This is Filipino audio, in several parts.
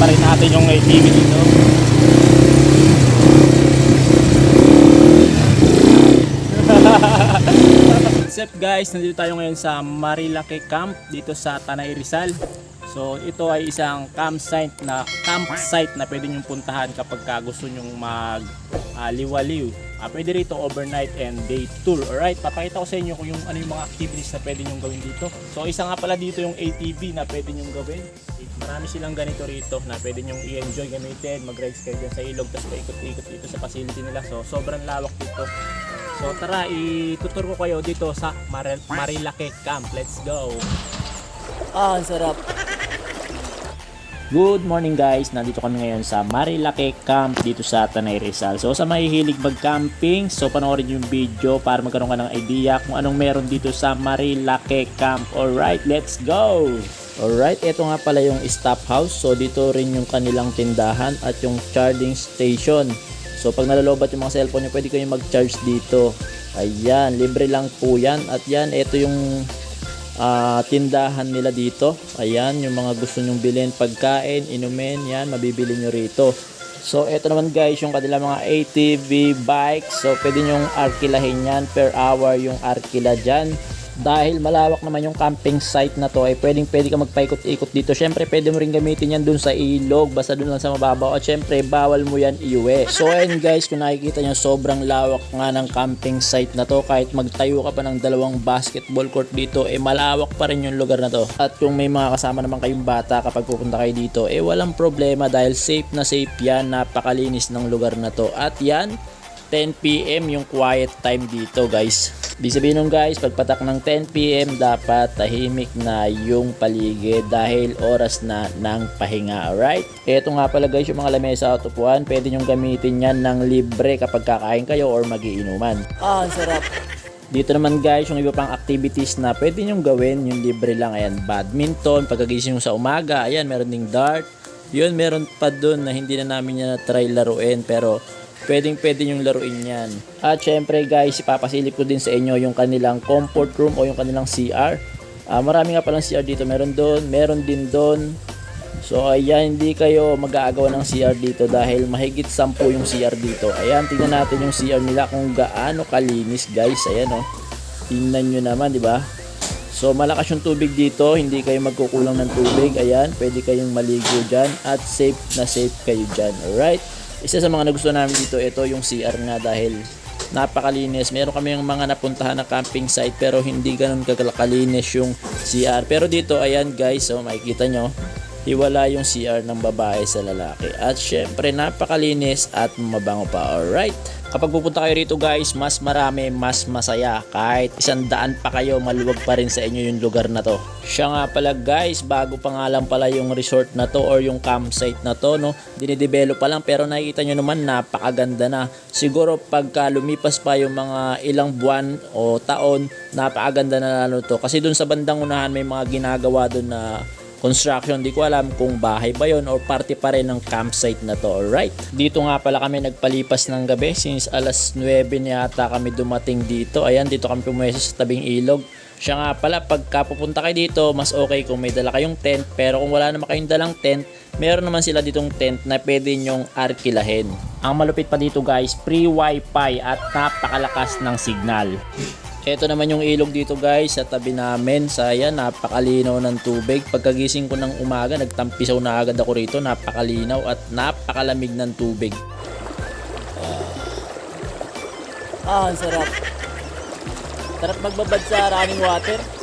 pa rin natin yung ATV dito. What's guys? Nandito tayo ngayon sa Marilake Camp dito sa Tanay Rizal. So ito ay isang campsite na campsite na pwede nyo puntahan kapag ka gusto nyo mag ah, liwaliw. Ah, pwede rito overnight and day tour. Alright, papakita ko sa inyo kung yung ano yung mga activities na pwede nyo gawin dito. So isa nga pala dito yung ATV na pwede nyo gawin. Marami silang ganito rito na pwede nyo i-enjoy gamitin. Mag-rides kayo dyan sa ilog tapos paikot-ikot dito sa facility nila. So sobrang lawak dito. So tara, itutur ko kayo dito sa Maril- Marilake Camp. Let's go! Ah, ang sarap. Good morning guys! Nandito kami ngayon sa Marilake Camp dito sa Tanay Rizal. So sa mahihilig mag-camping, so panoorin yung video para magkaroon ka ng idea kung anong meron dito sa Marilake Camp. Alright, let's go! Alright, ito nga pala yung stop house. So dito rin yung kanilang tindahan at yung charging station. So pag nalolobat yung mga cellphone nyo, pwede kayong mag-charge dito. Ayan, libre lang po yan. At yan, ito yung ah, tindahan nila dito. Ayan, yung mga gusto nyong bilhin, pagkain, inumin, yan, mabibili nyo rito. So, ito naman guys, yung kanila mga ATV bikes. So, pwede nyong arkilahin yan per hour yung arkila dyan. Dahil malawak naman yung camping site na to, ay pwedeng pwede ka magpaikot-ikot dito. Syempre, pwede mo rin gamitin yan dun sa ilog, basta dun lang sa mababaw. At syempre, bawal mo yan iuwi. So, ayun guys, kung nakikita nyo, sobrang lawak nga ng camping site na to. Kahit magtayo ka pa ng dalawang basketball court dito, eh malawak pa rin yung lugar na to. At kung may mga kasama naman kayong bata kapag pupunta kayo dito, eh walang problema dahil safe na safe yan. Napakalinis ng lugar na to. At yan, 10pm yung quiet time dito guys. Ibig sabihin nun guys, pagpatak ng 10pm dapat tahimik na yung paligid dahil oras na ng pahinga, alright? Ito nga pala guys yung mga lamesa at upuan, pwede nyong gamitin yan ng libre kapag kakain kayo or magiinuman. Ah, sarap. Dito naman guys, yung iba pang activities na pwede nyong gawin, yung libre lang, ayan, badminton, pagkagising nyo sa umaga, ayan, meron ding dart, yun, meron pa dun na hindi na namin yan na-try laruin, pero pwedeng pwede yung laruin yan. At syempre guys, ipapasilip ko din sa inyo yung kanilang comfort room o yung kanilang CR. Ah, marami nga palang CR dito, meron doon, meron din doon. So ayan, hindi kayo mag-aagawa ng CR dito dahil mahigit 10 yung CR dito. Ayan, tingnan natin yung CR nila kung gaano kalinis guys. Ayan oh. Tingnan nyo naman, di ba? So malakas yung tubig dito, hindi kayo magkukulang ng tubig. Ayan, pwede kayong maligo dyan at safe na safe kayo dyan. Alright? Isa sa mga nagustuhan namin dito, ito yung CR nga dahil napakalinis. Meron kami yung mga napuntahan na camping site pero hindi ganun kagalinis yung CR. Pero dito, ayan guys, so makikita nyo, hiwala yung CR ng babae sa lalaki. At syempre, napakalinis at mabango pa. Alright? Kapag pupunta kayo rito guys, mas marami, mas masaya. Kahit isang daan pa kayo, maluwag pa rin sa inyo yung lugar na to. Siya nga pala guys, bago pa nga lang pala yung resort na to or yung campsite na to, no? Dinidevelop pa lang pero nakikita nyo naman napakaganda na. Siguro pagka lumipas pa yung mga ilang buwan o taon, napakaganda na lalo to. Kasi dun sa bandang unahan may mga ginagawa dun na construction. Di ko alam kung bahay ba yon or party pa rin ng campsite na to. Alright. Dito nga pala kami nagpalipas ng gabi since alas 9 na yata kami dumating dito. Ayan, dito kami pumwesto sa tabing ilog. Siya nga pala, pagka pupunta kayo dito, mas okay kung may dala kayong tent. Pero kung wala naman kayong dalang tent, meron naman sila ditong tent na pwede nyong arkilahin. Ang malupit pa dito guys, free wifi at napakalakas ng signal. Ito naman yung ilog dito guys sa tabi namin. Saya, napakalinaw ng tubig. Pagkagising ko ng umaga, nagtampisaw na agad ako rito. Napakalinaw at napakalamig ng tubig. Ah, ang sarap. Sarap magbabad sa running water.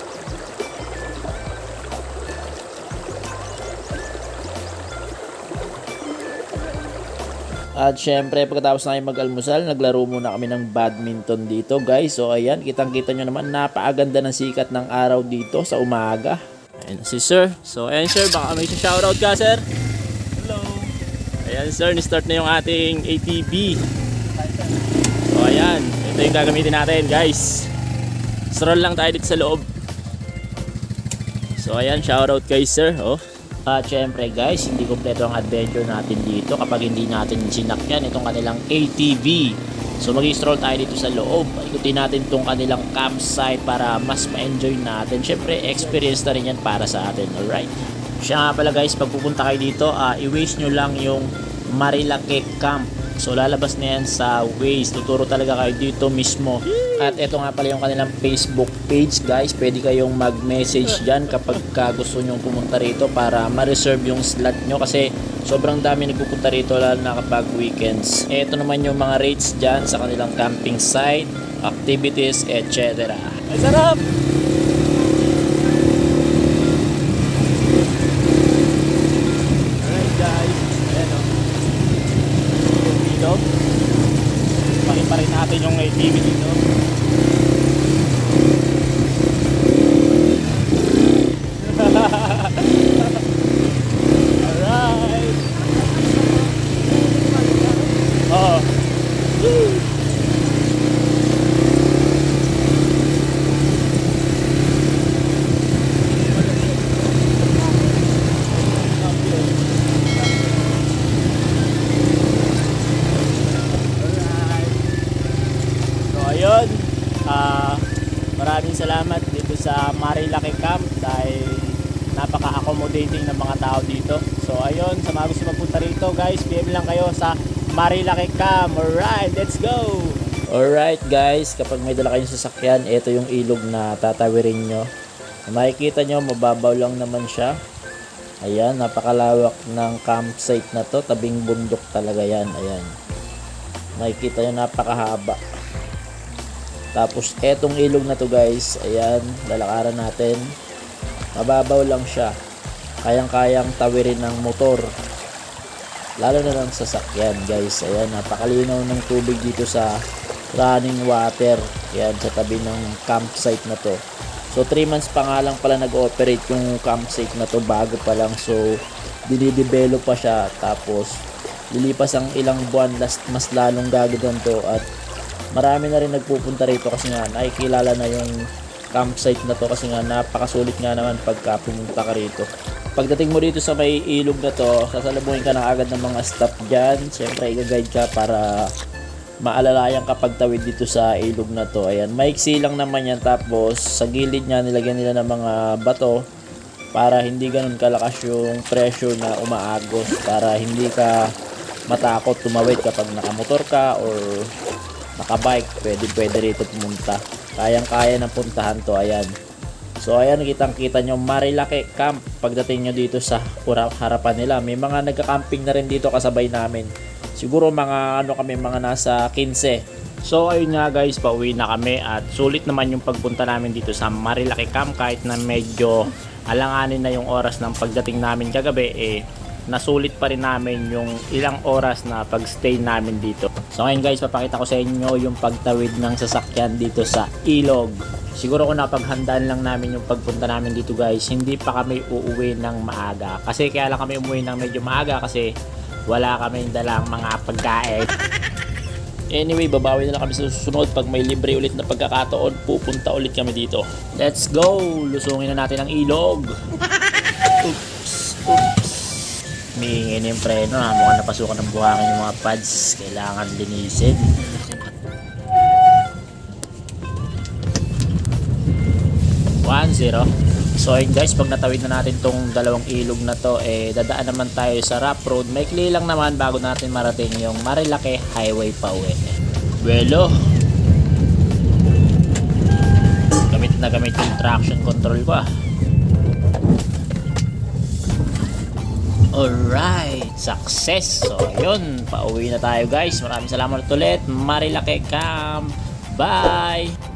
At syempre, pagkatapos namin mag-almusal, naglaro muna kami ng badminton dito guys. So ayan, kitang-kita nyo naman, napakaganda ng sikat ng araw dito sa umaga. Ayan si sir. So ayan sir, baka may shoutout ka sir. Hello. Ayan sir, ni-start na yung ating ATV. So ayan, ito yung gagamitin natin guys. Stroll lang tayo dito sa loob. So ayan, shoutout kay sir. Oh. At syempre guys, hindi kompleto ang adventure natin dito kapag hindi natin sinakyan itong kanilang ATV. So mag-stroll tayo dito sa loob. Ikutin natin itong kanilang campsite para mas ma-enjoy natin. Syempre, experience na rin yan para sa atin. Alright? Siya nga pala guys, pag pupunta kayo dito, ah, i-waste nyo lang yung Marilake Camp. So lalabas na yan sa Waze. Tuturo talaga kayo dito mismo. At ito nga pala yung kanilang Facebook page guys. Pwede kayong mag-message dyan kapag ka gusto nyo pumunta rito para ma-reserve yung slot nyo. Kasi sobrang dami nagpupunta rito lalo na kapag weekends. Ito naman yung mga rates dyan sa kanilang camping site, activities, etc. Ang sarap! Alright guys, ayan o. Yung ilog. Pakita rin natin yung ATV dito. Alright! Oo. Alright. So ayun, ah maraming salamat dito sa Marilaki Camp dahil napaka-accommodating ng mga tao dito. So ayun, sa mga gusto magpunta rito guys, PM lang kayo sa Marilaki Camp. Alright, let's go! Alright guys, kapag may dala kayong sasakyan, ito yung ilog na tatawirin nyo. Makikita nyo, mababaw lang naman siya. Ayan, napakalawak ng campsite na to. Tabing bundok talaga yan. Ayan. Makikita nyo, napakahaba. Tapos, etong ilog na to guys, ayan, lalakaran natin. Mababaw lang siya. Kayang-kayang tawirin ng motor. Lalo na ng sasakyan guys. Ayan, napakalinaw ng tubig dito sa running water. Ayan, sa tabi ng campsite na to. So 3 months pa nga lang pala nag-operate yung campsite na to bago pa lang. So dinidevelop pa siya tapos lilipas ang ilang buwan last, mas lalong gagawin to at marami na rin nagpupunta rito kasi nga nakikilala na yung campsite na to kasi nga napakasulit nga naman pagka pumunta ka rito. Pagdating mo dito sa may ilog na to, sasalubungin ka na agad ng mga staff dyan. Siyempre, i-guide ka para maalalayan kapag tawid dito sa ilog na to. Ayan, maiksi lang naman yan. Tapos, sa gilid niya, nilagyan nila ng mga bato para hindi ganun kalakas yung pressure na umaagos. Para hindi ka matakot tumawid kapag nakamotor ka or nakabike. Pwede, pwede rito pumunta. Kayang-kaya ng puntahan to. Ayan. So ayan, kitang-kita nyo Marilake Camp pagdating nyo dito sa harapan nila. May mga nagka-camping na rin dito kasabay namin. Siguro mga ano kami, mga nasa 15. So ayun nga guys, pauwi na kami at sulit naman yung pagpunta namin dito sa Marilaki Camp kahit na medyo alanganin na yung oras ng pagdating namin kagabi eh nasulit pa rin namin yung ilang oras na pagstay namin dito. So ngayon guys, papakita ko sa inyo yung pagtawid ng sasakyan dito sa ilog. Siguro kung napaghandaan lang namin yung pagpunta namin dito guys, hindi pa kami uuwi ng maaga. Kasi kaya lang kami umuwi ng medyo maaga kasi wala kaming dalang mga pagkain. Anyway, babawi na lang kami sa susunod. Pag may libre ulit na pagkakataon, pupunta ulit kami dito. Let's go! Lusungin na natin ang ilog. Oops, oops. Miingin yung preno ha. Mukhang napasukan ng buhangin yung mga pads. Kailangan linisin. One zero. So ayun guys, pag natawid na natin tong dalawang ilog na to, eh dadaan naman tayo sa rough road. Maikli lang naman bago natin marating yung Marilake Highway pa uwi. Welo. Gamit na gamit yung traction control ko ah. Alright, success! So, yun, pauwi na tayo guys. Maraming salamat ulit. Marilake Camp. Bye!